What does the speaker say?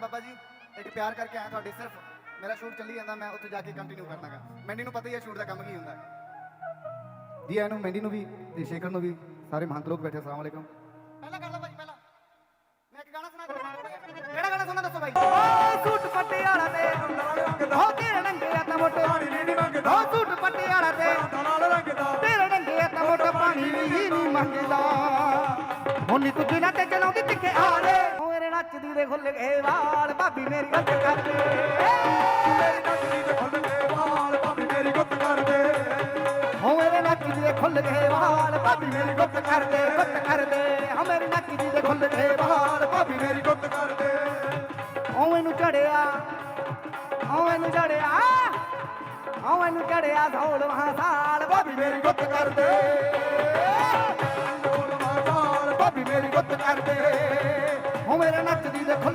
ਬਾਬਾ ਜੀ ਇੱਕ ਪਿਆਰ ਕਰਕੇ ਆਇਆ ਤੁਹਾਡੇ ਸਿਰਫ। ਮੇਰਾ ਸ਼ੂਟ ਚੱਲੀ ਜਾਂਦਾ ਮੈਂ ਉੱਥੇ ਜਾ ਕੇ ਕੰਟੀਨਿਊ ਕਰਨਾਗਾ ਮੈਂਡੀ ਨੂੰ ਪਤਾ ਹੀ ਹੈ ਸ਼ੂਟ ਦਾ ਕੰਮ ਕੀ ਹੁੰਦਾ। ਹੈ ਜੀ ਇਹਨੂੰ ਮੈਂਡੀ ਨੂੰ ਵੀ ਤੇ ਸ਼ੇਖਰ ਨੂੰ ਵੀ ਸਾਰੇ ਮਹੰਤ ਲੋਕ ਬੈਠੇ ਅਸਲਾਮ ਵਾਲੇਕਮ ਪਹਿਲਾਂ ਕਰ ਲਓ ਭਾਈ ਪਹਿਲਾਂ। ਮੈਂ ਇੱਕ ਗਾਣਾ ਸੁਣਾ ਕੇ ਕਿਹੜਾ ਗਾਣਾ ਸੁਣਾ ਦੱਸੋ ਭਾਈ ਓ ਸੂਟ ਪੱਟੇ ਵਾਲਾ ਤੇ ਹੋ ਤੇਰੇ ਨੰਗੇ ਆ ਤਾਂ ਮੋਟੇ। ਪਾਣੀ ਨਹੀਂ ਮੰਗਦਾ ਓ ਸੂਟ ਪੱਟੇ ਵਾਲਾ ਤੇ ਨਾਲ ਰੰਗਦਾ ਤੇਰੇ ਨੰਗੇ ਆ ਤਾਂ ਮੋਟੇ ਪਾਣੀ ਨਹੀਂ ਮੰਗਦਾ। ਹੁਣ ਨੀ ਤੂੰ ਚਲਾਉਂਦੀ ਤਿੱਖੇ ਮੇਰੇ ਨੱਚਦੀ ਦੇ ਖੁੱਲ ਗਏ ਵਾਲ, ਭਾਬੀ ਮੇਰੀ ਗੱਲ ਕਰਦੇ ਮੇਰੀ ਨੱਚਦੀ ਤੇ ਖੁੱਲ ਕੇ ਵਾਲ ਭਾਵੇਂ ਮੇਰੀ ਗੁੱਤ ਕਰਦੇ। ਹੋ ਮੇਰੇ ਨੱਚਦੀ ਦੇ ਖੁੱਲ ਗਏ ਵਾਲ, ਭਾਬੀ ਮੇਰੀ ਗੁੱਤ ਕਰਦੇ ਗੁੱਤ ਕਰਦੇ। ਹੋ ਮੇਰੇ ਨੱਚਦੀ ਦੇ ਖੁੱਲ ਗਏ ਵਾਲ, ਭਾਬੀ ਮੇਰੀ ਗੁੱਤ ਕਰਦੇ। ਓ ਇਹਨੂੰ ਚੜਿਆ ਓ ਇਹਨੂੰ ਚੜਿਆ ਓ ਇਹਨੂੰ ਚੜਿਆ ਧੌਲ ਮਹਾ ਸਾਲ ਭਾਬੀ ਮੇਰੀ ਗੁੱਤ ਕਰਦੇ। ਬੋਲ ਮਾਰ ਭਾਬੀ ਮੇਰੀ ਗੁੱਤ ਕਰਦੇ। ਹੋ ਮੇਰੇ ਨੱਚਦੀ ਦੇ ਖੁੱਲ